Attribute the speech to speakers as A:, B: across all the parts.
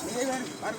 A: అర్ధగంట పది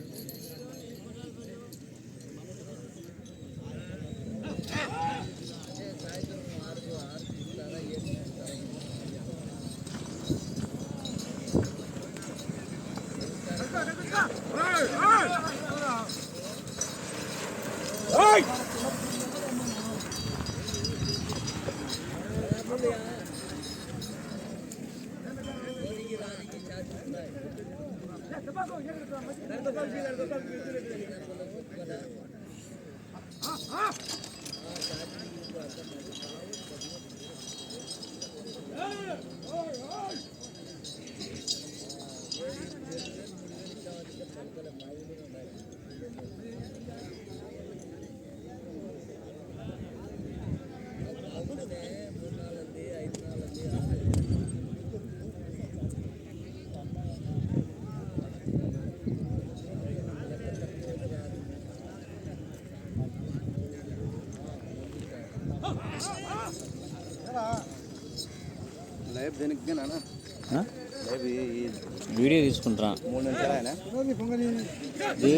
B: వీడియో తీసుకుంటున్నా
C: మూడు నిమిషాలు ఆయన
B: ఇది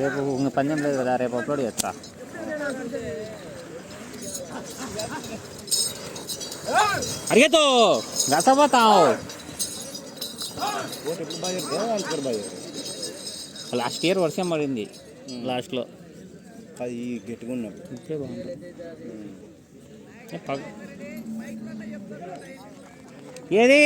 B: రేపు ఇంక పందెం లేదు కదా రేపు అప్లోడ్ చేస్తా. అడిగేతో గసపోతావు లాస్ట్ ఇయర్ వర్షం పడింది లాస్ట్లో.
C: అది గట్టిగా ఉన్నప్పుడు.
B: ఇప్పుడే బాగుంటుంది. ఏది?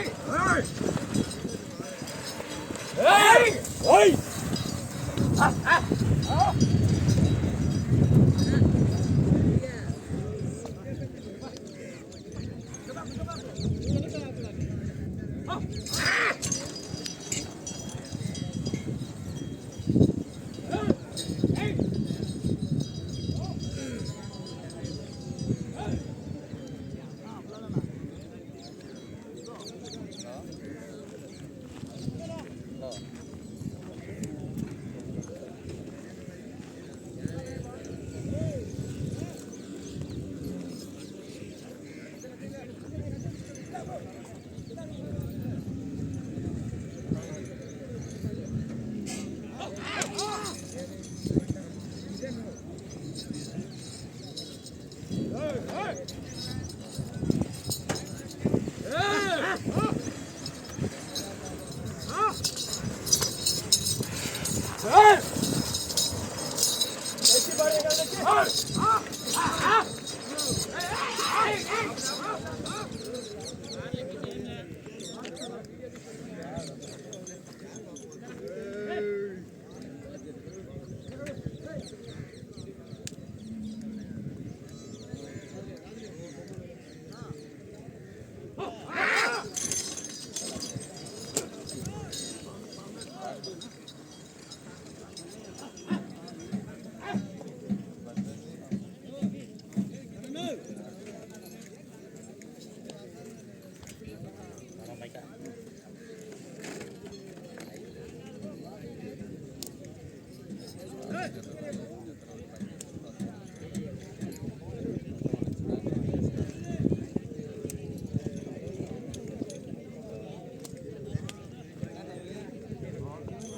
D: Ah!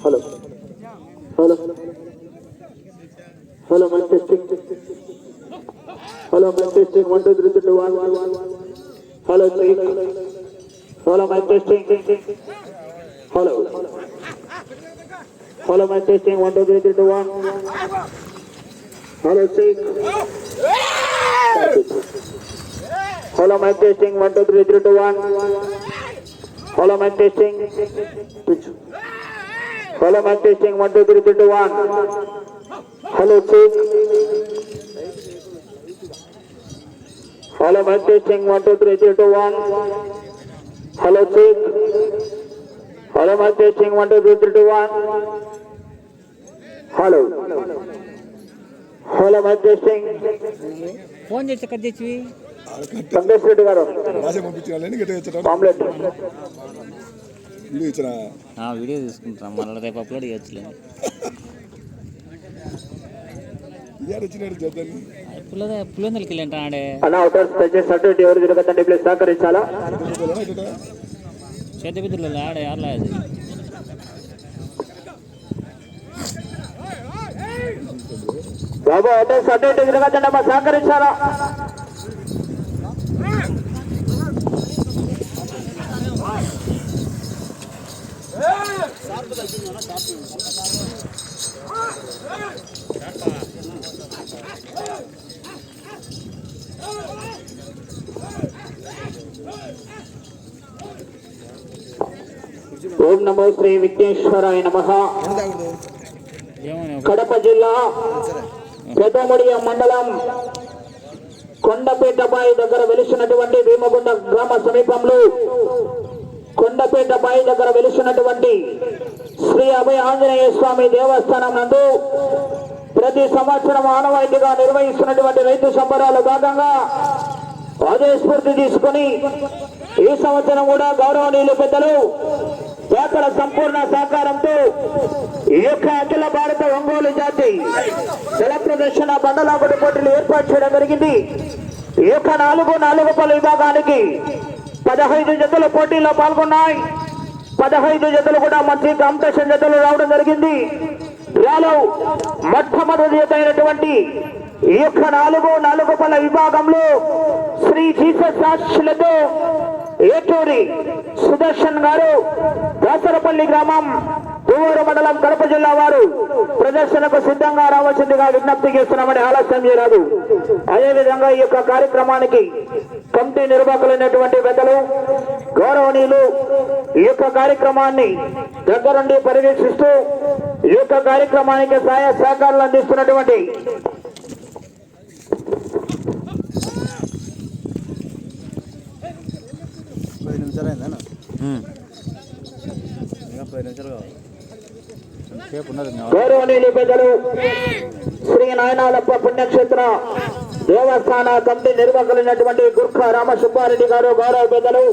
D: hello hello hello my testing hello my testing one two three two one hello check hello my testing hello hello my testing one two three two one hello check hello my testing one two three two one hello my testing hello my testing one two three two one hello check hello my testing one two three two one hello check hello my testing one two three two one hello hello my
B: testing phone చేసి cut చేసి
D: సందేశ్ రెడ్డి గారు
E: రాసే పంపించాలని ఇల్లు ఇచ్చిన.
B: Video తీసుకుంటాం. మళ్ళీ రేపు అప్లోడ్ పుల్ల పులివెందులకి వెళ్ళంట ఆడే?
D: అన్న అవుతారు దయచేసి సర్టిఫికేట్ ఎవరు తిరగతండి ప్లీజ్ సహకరించాలా?
B: చేతి బిద్దులు ఆడే? ఆడలే అది?
D: బాబు అమ్మా సహకరించాలా? ఓం నమో శ్రీ విఘ్నేశ్వరాయ నమ. కడప జిల్లా పెద్దముడియ మండలం కొండపేటబాయి దగ్గర వెలిసినటువంటి భీమగుండ గ్రామ సమీపంలో కొండపేటబాయి దగ్గర వెలిసినటువంటి శ్రీ అభయ ఆంజనేయ స్వామి దేవస్థానం నందు ప్రతి సంవత్సరం ఆనవాయితీగా నిర్వహిస్తున్నటువంటి రైతు సంబరాలు భాగంగా అదే స్ఫూర్తి తీసుకుని ఈ సంవత్సరం కూడా గౌరవనీయులు పెద్దలు పేకల సంపూర్ణ సహకారంతో ఈ యొక్క అఖిల భారత ఒంగోలు జాతి జల ప్రదర్శన బండలాగుడు పోటీలు ఏర్పాటు చేయడం జరిగింది. ఈ యొక్క నాలుగు నాలుగు పలు విభాగానికి పదహైదు జతల పోటీల్లో పాల్గొన్నాయి. పదహైదు జతలు కూడా మంచి కాంపిటీషన్ జతలు రావడం జరిగింది. డ్రాలో మొట్టమొదటి జత అయినటువంటి ఈ యొక్క నాలుగు నాలుగు పల్ల విభాగంలో శ్రీ జీసస్ సాక్షులతో ఏటూరి సుదర్శన్ గారు దాసరపల్లి గ్రామం దువ్వూరు మండలం కడప జిల్లా వారు ప్రదర్శనకు సిద్ధంగా రావాల్సిందిగా విజ్ఞప్తి చేస్తున్నామని ఆలస్యం చేయరాదు. అదేవిధంగా ఈ యొక్క కార్యక్రమానికి కమిటీ నిర్వాహకులైనటువంటి పెద్దలు గౌరవనీయులు ఈ యొక్క కార్యక్రమాన్ని దగ్గరుండి పర్యవేక్షిస్తూ ఈ యొక్క కార్యక్రమానికి సహాయ సహకారాలు అందిస్తున్నటువంటి. గౌరవనీయులు పెద్దలు శ్రీ నాయనాలప్ప పుణ్యక్షేత్ర దేవస్థాన కమిటీ నిర్వాహకులైనటువంటి గుర్ఖ రామ సుబ్బారెడ్డి గారు గౌరవ పెద్దలు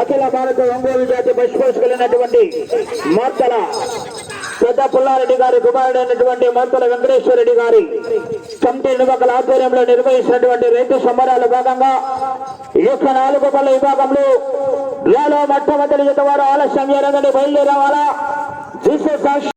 D: అఖిల భారత ఒంగోలు జాతి పశుపోషకులైనటువంటి మార్తల పెద్ద పుల్లారెడ్డి గారి కుమారుడైనటువంటి మంతుల వెంకటేశ్వర రెడ్డి గారి కమిటీ నిర్వాహకుల ఆధ్వర్యంలో నిర్వహించినటువంటి రైతు సంబరాల భాగంగా ఈ యొక్క నాలుగు పళ్ళ విభాగంలో వేలో మొట్టమొదటి జత వారు ఆలస్యం చేయడం బయలుదేరవాలా? జీసస్